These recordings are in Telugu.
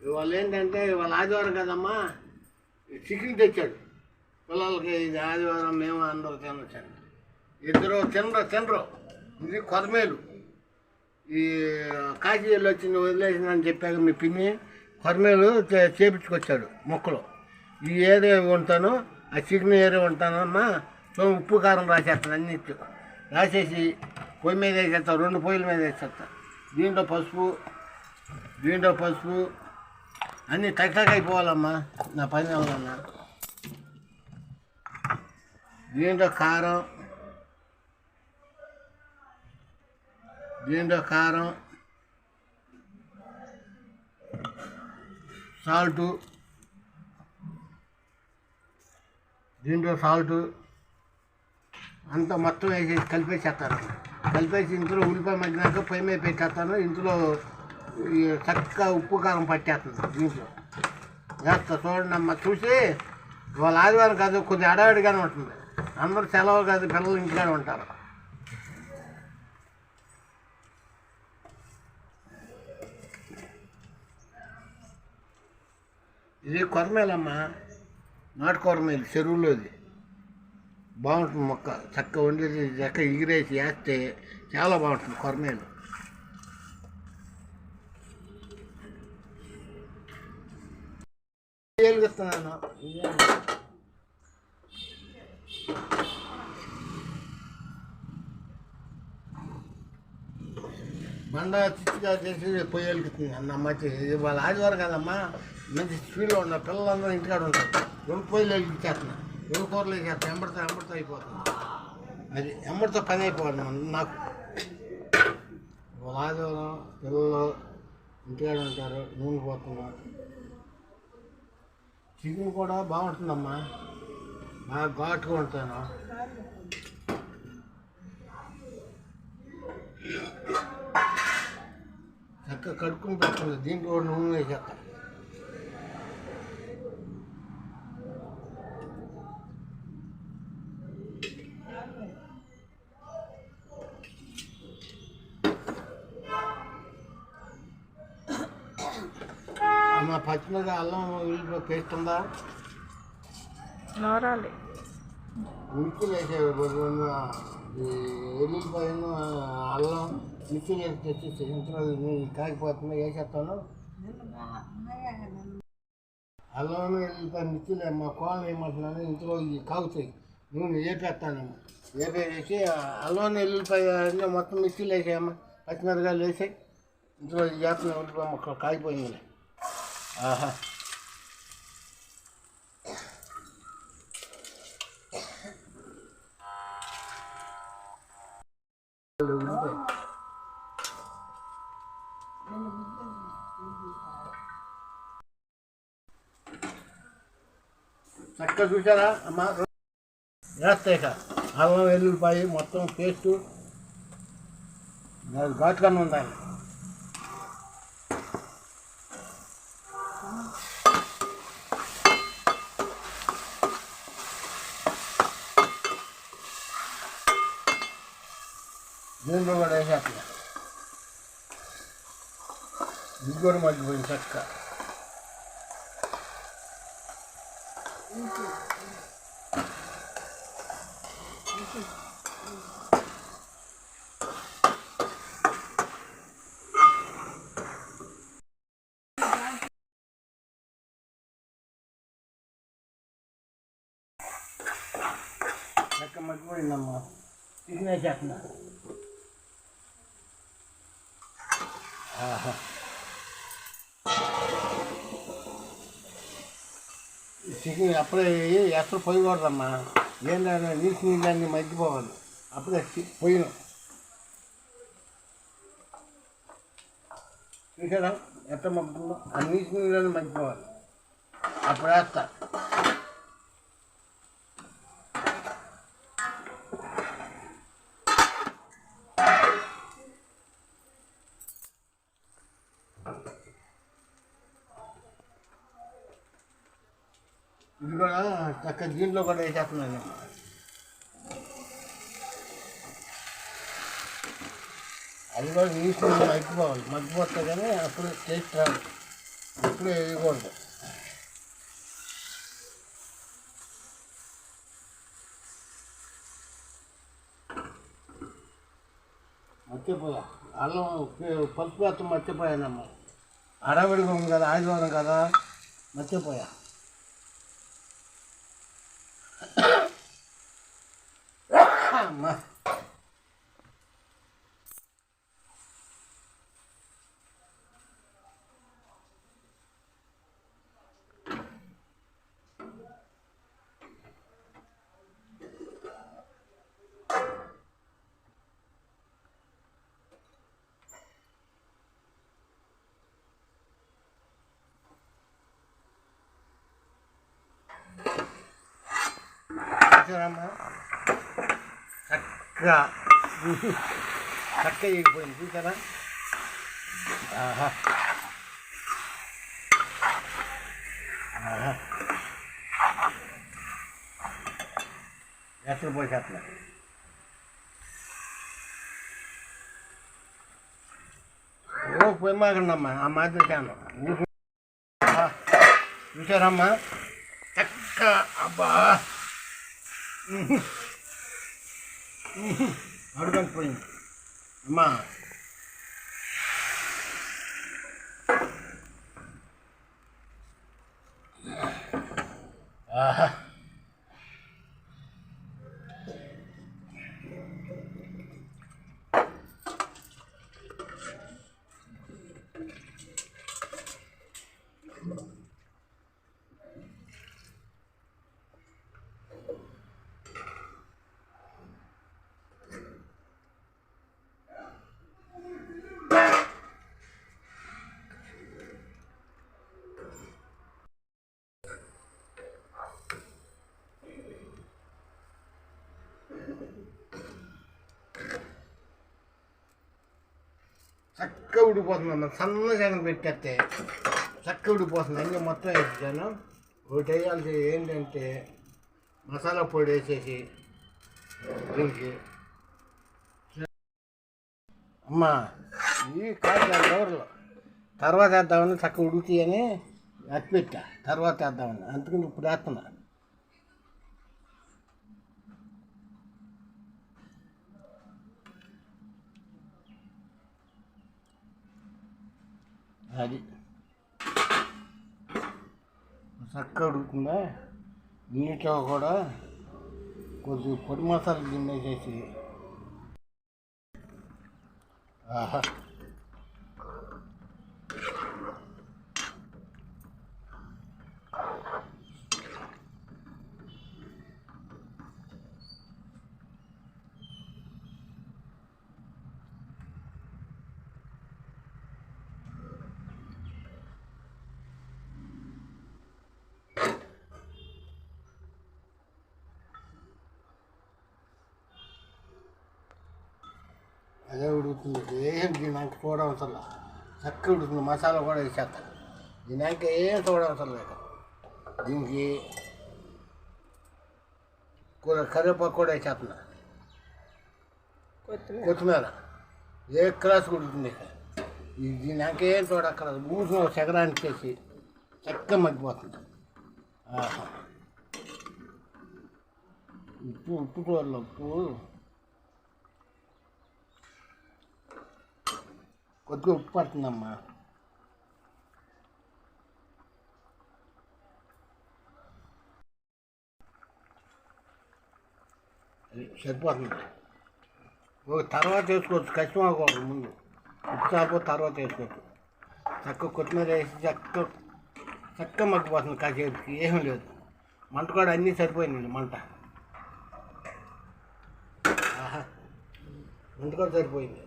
ఇవాళ ఏంటంటే ఇవాళ ఆదివారం కదమ్మా చికెన్ తెచ్చాడు. పిల్లలకి ఇది ఆదివారం మేము అందరూ తినొచ్చాను ఇద్దరు తినరు తినరు. ఇది కొరమేలు ఈ కాశీలో వచ్చి వదిలేసిందని చెప్పాక మీ పిన్ని కొరమేలు చేపించుకొచ్చాడు మొక్కలు. ఈ ఏరియా ఉంటాను ఆ చికెన్ ఏరియా ఉంటానమ్మా సో ఉప్పు కారం రాసేస్తాను అన్ని రాసేసి పొయ్యి మీద వేసేస్తా రెండు పొయ్యిల మీద వేసేస్తాను దీంట్లో పసుపు దీంట్లో పసుపు అన్నీ టక్ అయిపోవాలమ్మా. నా పని వల్ల దీంట్లో కారం. దీంట్లో కారం. సాల్టు. దీంట్లో సాల్టు. అంతా మొత్తం వేసేసి కలిపేసేస్తాను కలిపేసి ఇంట్లో ఉల్లిపాయ మగ్గినాక పొయ్యి మీద పెట్టేస్తాను. ఇంట్లో చక్కగా ఉప్పు కారం పట్టేస్తుంది దీంట్లో. వేస్తా చూడండి అమ్మ చూసి వాళ్ళ ఆదివారం కాదు కొద్దిగా అడవిడిగానే ఉంటుంది. అందరూ సెలవు కాదు పిల్లలు ఇంట్లోనే ఉంటారు. ఇది కొరమేలమ్మ నాటు కొరమేలు చెరువులోది. బాగుంటుంది మొక్క చక్క వండేసి చక్క ఎగిరేసి వేస్తే చాలా బాగుంటుంది కొరమేలు. చేస్తున్నాను బండ చిచ్చిగా చేసి పొయ్యి వెలిగిస్తుంది అన్న మంచి వాళ్ళ ఆదివారం కదమ్మా మంచి స్పీడ్లో ఉన్న పిల్లలందరూ ఇంటికాడ ఉంటారు రెండు పొయ్యిలు వెలిగించేస్తున్నా రెండు కూరలు వేసేస్తాను ఎంబడితో ఎంబడితో అయిపోతుంది అది ఎంబడితో పని అయిపోతుంది నాకు వాళ్ళ ఆదివారం పిల్లలు ఇంటికాడ ఉంటారు నూనె పోతున్నారు చికెన్ కూడా బాగుంటుందమ్మా. బాగా ఘాటుగా ఉంటాను. చక్కగా కడుక్కుని పెట్టుకుంది. దీంట్లో కూడా నూనె వేసేస్తా అమ్మ పచ్చిమిరపకాయ అల్లం ఉల్లిపాయ పేస్ట్ ఉందా? నోరాలి. మిర్చిలు వేసేవి ఈ ఎల్లుల్లిపాయను అల్లం మిర్చిలు వేసి తెచ్చి ఇంట్లో కాగిపోతుంది వేసేస్తాను. అల్లం ఎల్లుల్లిపాయ మిర్చిలు మా కోళ్ళని వేయమంటున్నాను ఇంట్లో కాగుతాయి నూనె వేపేస్తాను. వేపేసి అల్లం ఎల్లుల్లిపాయ మొత్తం మిర్చిలు వేసాయమ్మా. పచ్చిమిరకాయలు వేసాయి. ఇంట్లో ఈ చేస్తున్న ఉల్లిపాయ మొక్కలు కాగిపోయింది ఆహా ఉల్లిపాయ చక్కగా చూసారా అమ్మా వేస్తాయి ఇక అల్లం వెల్లుల్లిపాయ మొత్తం పేస్టు అది ఘాటుగానే ఉండాలి దీంట్లో కూడా వేసేస్తున్నా ఇది కూడా మగ్గిపోయింది చక్కగా చక్క మగ్గిపోయిందమ్మా చికెన్ వేసేస్తున్నా ఆహా ఈ చికెన్ అప్పుడే ఎక్కడ పోయకూడదమ్మా. ఏంటంటే నీటి నీళ్ళన్నీ మగ్గిపోవాలి. అప్పుడే పోయిన. చూసారా ఎట్ట మగ్గుతుందో? ఆ నీటి నీళ్ళన్నీ మగ్గిపోవాలి. అప్పుడు వేస్తా. ఇది కూడా చక్క దీంట్లో కూడా వేసేస్తున్నాను అది కూడా నీటి మగ్గిపోవాలి. మగ్గిపోతే కానీ అప్పుడు టేస్ట్ రాదు. ఇప్పుడు వేయకూడదు. మర్చిపోయా. అల్లం పసుపు వేస్తాం మర్చిపోయానమ్మా. అడవిడిగా ఉంది కదా ఆదివారం కదా. మర్చిపోయా అమ్మా చూసారమ్మా చక్కగా చక్కగా ఎగిపోయింది చూసారా ఆహా ఆహా ఎక్కడ పోసేస్తున్నా ఓ పోయి మాకండమ్మా ఆ మాదిరి చాను చూసారమ్మా చక్క అబ్బా அட்வான்ஸ் போயிங்க அம்மா చక్కగా ఉడిపోతుంది అన్న. సన్న శనగ పెట్టేస్తే చక్కగా ఉడిపోతుంది అన్నీ మొత్తం వేసాను ఒకటి వేయాల్సి ఏంటంటే మసాలా పొడి వేసేసి దీనికి అమ్మా ఇవి కాదు ఎవరు తర్వాత వేద్దామని చక్కగా ఉడుకుతాయని అట్టి పెట్టా. తర్వాత వేద్దామని. అందుకని ఇప్పుడు వేస్తున్నా. అది. చక్కగా ఉడుకుతుందా? దీంట్లో కూడా కొద్ది పొడి మసాలా గిన్నెసేసి ఆహా. అదే ఉడుకుతుంది. ఏం దీనికి చూడవసరం లేదు. చక్కగా ఉడుకుతుంది. మసాలా కూడా వేసేస్తాను దీనికి ఏం చూడవసరం లేదు. దీనికి కూర కరివేపాకు కూడా వేసేస్తున్నా. కొత్తిమీర. ఏ క్లాస్ ఉడుకుతుంది ఇక? ఇది దీనికి ఏం చూడక్కర మూసిన చగరానికి చేసి చక్కగా మగ్గిపోతుంది. ఉప్పు ఉప్పు కూరలో ఉప్పు. కొద్దిగా ఉప్పు పడుతుందమ్మా. అది సరిపోతుంది. ఒక తర్వాత వేసుకోవచ్చు కష్టం అవ్వకూడదు ముందు. ఉప్పు చాపు తర్వాత వేసుకోవచ్చు. చక్కగా కొత్తిమీర వేసి చక్క చక్క మగ్గిపోతుంది కాసేపుకి ఏమీ లేదు. మంట కూడా అన్నీ సరిపోయిందండి మంట. ఆహా మంట కూడా సరిపోయింది.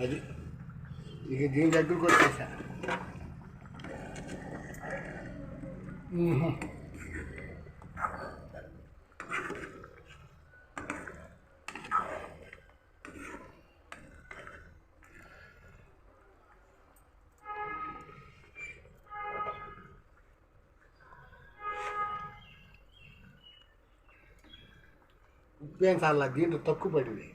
అది. ఇక దీని దగ్గరకు వచ్చేసా. మ్మ్. ఉప్పు ఏం చాలా దీంట్లో తక్కువ పడింది.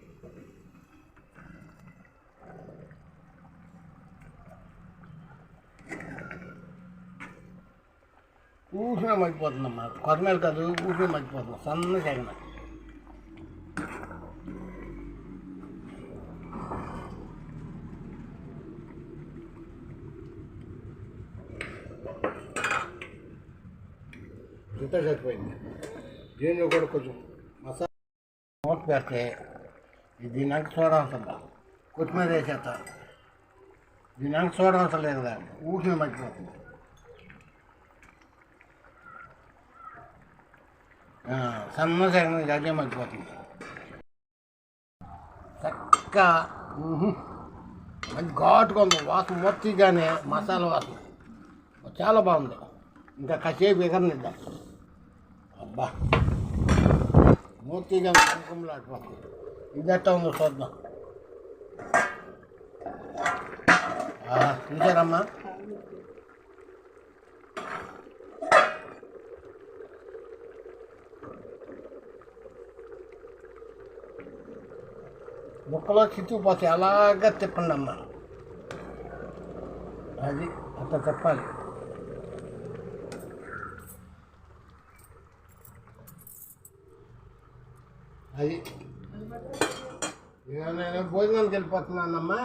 ఊసిన మగ్గిపోతుందమ్మా. కొరమేలు కాదు ఊసిన మగ్గిపోతుంది. సన్న సెగన ఇంత చచ్చిపోయింది దీనిలో కూడా కొంచెం మసాలా మూత పెడితే ఇది నాకు చూడవసరం కొత్తిమీర వేసేస్తా. దీని నాకు చూడవసరం లేదు కదా. ఊసిన మగ్గిపోతుంది. ఆ, సన్న అయిపోతుంది. చక్క మంచి ఘాటుగా ఉంది. వాసన మొత్తిగానే మసాలా వాసన. చాలా బాగుంది. ఇంకా కసేపు ఎగరనిద్దాం. అబ్బా మూర్తిగా కుంకుమలాడిపోతుంది ఇది ఎట్టా ఉందో చూద్దాం. చూసారమ్మా? ముక్కలో చిత్తుకుపోతే అలాగా తిప్పండి అమ్మా. అది అట్లా చెప్పాలి అది నేను భోజనానికి వెళ్ళిపోతున్నానమ్మా.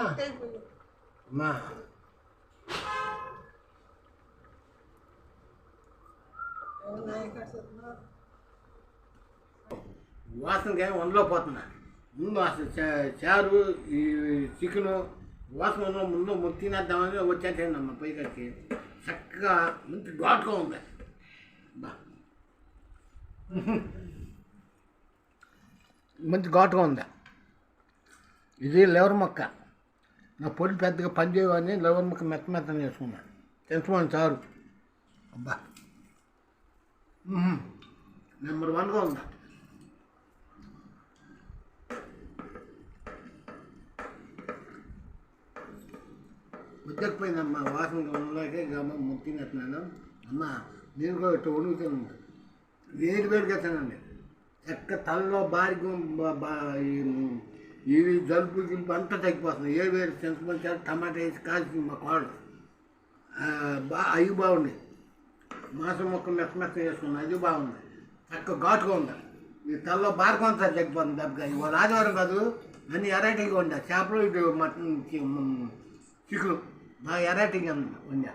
అమ్మా. వాసనకి వండలో పోతున్నా ముందు అసలు చారు ఈ చికెను వాసన ముందు తినేద్దామని వచ్చేసేయండి అమ్మ పైకి చక్కగా మంచి ఘాట్గా ఉంది. బా. మంచి ఘాటుగా ఉంది. ఇది లెవర్ మొక్క. నా పొడి పెద్దగా పనిచేయవని లెవర్ మొక్క మెత్త మెత్తన చేసుకున్నాను తెలుసుకోండి చారు. అబ్బా. నెంబర్ వన్గా ఉంది. ఉద్దకపోయిందమ్మా వాసన ఉండలేకే గమ్మ ముక్కినట్టున్నాను అమ్మ నేను కూడా ఇట్లా ఉడుకుతాను వేడి వేడిగా తినండి చక్క తలలో భారీగా ఇవి జలుపు గిలుపు అంతా తగ్గిపోతుంది. ఏ వేడి చింతపంచారు టమాటా వేసి కాల్చి మా కోడలు. బా అవి బాగుంది. మాసం మొక్క మెత్త మెత్త వేసుకున్నాను అది బాగుంది. చక్క ఘాటుగా ఉంది. ఈ తలలో బారకంతా తగ్గిపోతుంది దెబ్బగా ఇవాళ ఆదివారం కాదు అన్ని ఎరైటీగా ఉండే చేపలు ఇటు మటన్ చి- చిక్కులు. బాగా ఎరైటీగా ఉంది ఉండే